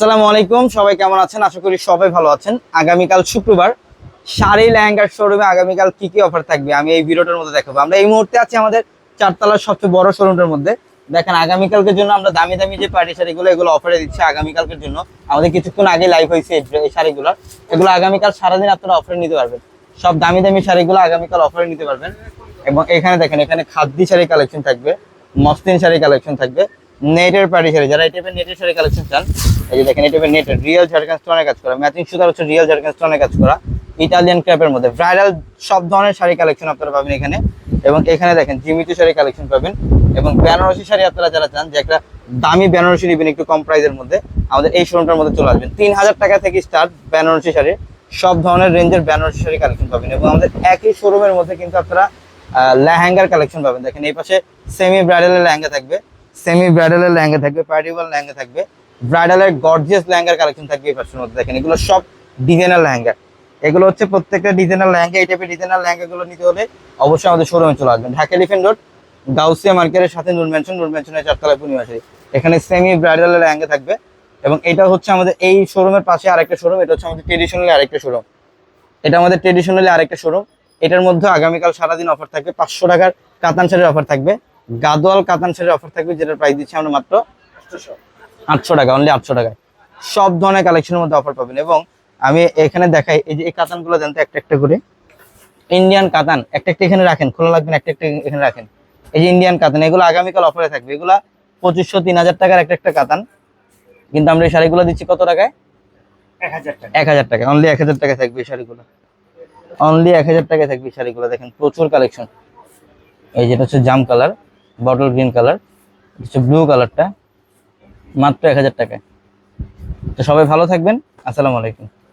আসসালামু আলাইকুম, সবাই কেমন আছেন? আশা করি সবাই ভালো আছেন। আগামীকাল শুক্রবার, শাড়ি লেহেঙ্গার শোরুমে আগামীকাল কি কি অফার থাকবে আমি এই ভিডিওটার মধ্যে দেখাবো। আমরা এই মুহূর্তে আছি আমাদের চারতলার সবচেয়ে বড় শোরুমটার মধ্যে। দেখেন, আগামীকালকের জন্য আমরা দামি দামি যে পার্টি শাড়িগুলো, এগুলো অফারে দিচ্ছি আগামীকালকের জন্য। আমাদের কিছুক্ষণ আগে লাইভ হয়েছে এই- এই শাড়িগুলো। এগুলো আগামীকাল সারাদিন আপনারা অফারে নিতে পারবেন। সব দামি দামি শাড়িগুলো আগামীকাল অফারে নিতে পারবেন। এবং এখানে দেখেন, এখানে খাদ্যি শাড়ি কালেকশন থাকবে, মসলিন শাড়ি কালেকশন থাকবে, নেটের পার্টি শাড়ি, যারা এই টাইপের নেটের শাড়ি কালেকশন চান এই যে দেখেন টাইপের নেটের রিয়েল ঝাড়খান স্টোনের কাজ করা। ম্যাচিং সুতার হচ্ছে রিয়েল ঝাড়খান স্টোনের কাজ করা। ইটালিয়ান ক্র্যাপের মধ্যে। ব্রাইডাল সব ধরনের শাড়ি কালেকশন আপনারা পাবেন এখানে। এবং এখানে দেখেন জিমিচু শাড়ি কালেকশন পাবেন। এবং বেনারসি শাড়ি আপনারা যারা চান, যে একটা দামি বেনারসি নেবেন একটু কম প্রাইসের মধ্যে, আমাদের এই শোরুমটার মধ্যে চলে আসবেন। তিন হাজার টাকা থেকে স্টার্ট বেনারসি শাড়ি। সব ধরনের রেঞ্জের বেনারসি শাড়ি কালেকশন পাবেন। এবং আমাদের একই শোরুমের মধ্যে কিন্তু আপনারা লেহেঙ্গার কালেকশন পাবেন। দেখেন, এই পাশে সেমি ব্রাইডালের লেহেঙ্গা থাকবে। সেমি ব্রাইডালের লেহেঙ্গা থাকবে পার্টিওয়াল লেহেঙ্গা থাকবে। ব্রাইডালের গর্জিয়াস লেহেঙ্গার কালেকশন থাকবে এই পাশের মধ্যে। দেখেন, এগুলো সব ডিজাইনার লেহেঙ্গা। এগুলো হচ্ছে প্রত্যেকটা ডিজাইনার লেহেঙ্গা, এই টাইপের ডিজাইনার লেহেঙ্গাগুলো নিতে হলে অবশ্যই আমাদের শোরুমে চলে আসবেন। ঢাকা এলিফেন্ট রোড গাউসিয়া মার্কেটের সাথে নূর ম্যানশন নূর ম্যানশনের চারতলায় পূর্ণিমাশারি এখানে সেমি ব্রাইডালের লেহেঙ্গা থাকবে এবং এটা হচ্ছে আমাদের এই শোরুমের পাশে আরেকটা শোরুম এটা হচ্ছে আমাদের ট্রেডিশনালি আরেকটা শোরুম এটা আমাদের ট্রেডিশনালি আরেকটা শোরুম এটার মধ্যে আগামীকাল সারাদিন অফার থাকবে। পাঁচশো টাকার কাতান শাড়ির অফার থাকবে। গাদোয়াল কাতান শাড়ির অফার থাকবে, যেটার প্রাইস দিচ্ছি আমরা মাত্র আটশো টাকা অনলি আটশো টাকায়। সব ধরনের কালেকশনের মধ্যে অফার পাবেন। এবং আমি এখানে দেখাই এই যে এই কাতানগুলো জানতে একটা একটা করে। ইন্ডিয়ান কাতান একটা একটা এখানে রাখেন খোলা লাগবেন একটা একটা এখানে রাখেন। এই যে ইন্ডিয়ান কাতান এগুলো আগামীকাল অফারে থাকবে। এগুলো পঁচিশশো তিন হাজার টাকার একটা একটা কাতান। কিন্তু আমরা এই শাড়িগুলো দিচ্ছি কত টাকায়? এক হাজার টাকা। এক হাজার টাকা অনলি এক হাজার টাকা থাকবে এই শাড়িগুলো। অনলি এক হাজার টাকায় থাকবে এই শাড়িগুলো। দেখেন প্রচুর কালেকশন এই যেটা হচ্ছে জাম কালার বটল গ্রিন কালার হচ্ছে ব্লু কালারটা মাত্র এক হাজার টাকায়। তো সবাই ভালো থাকবেন। আসসালামু আলাইকুম।